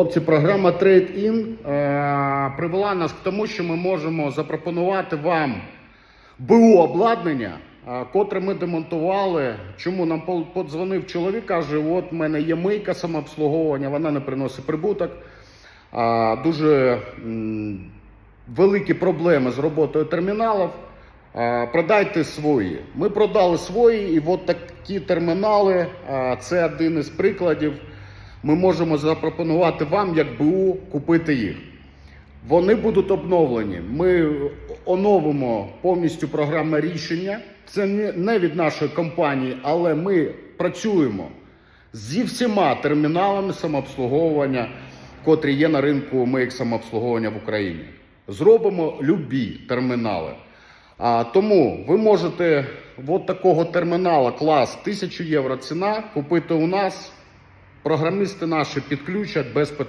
Хлопці, програма Trade-In е, привела нас к тому, що ми можемо запропонувати вам БУ обладнання, е, котре ми демонтували. Чому нам подзвонив чоловік, каже: от в мене є мийка самообслуговування, вона не приносить прибуток. Е, дуже м, великі проблеми з роботою терміналів. Е, Продайте свої. Ми продали свої, і от такі термінали. е, Це один із прикладів. Ми можемо запропонувати вам, як БУ, купити їх. Вони будуть обновлені. Ми оновимо повністю програмне рішення. Це не- від нашої компанії, але ми працюємо зі всіма терміналами самообслуговування, котрі є на ринку МЕК самообслуговування в Україні. Зробимо любі термінали. А, тому ви можете от такого термінала клас 1000 євро ціна купити у нас. Програмісти наші підключать без питань.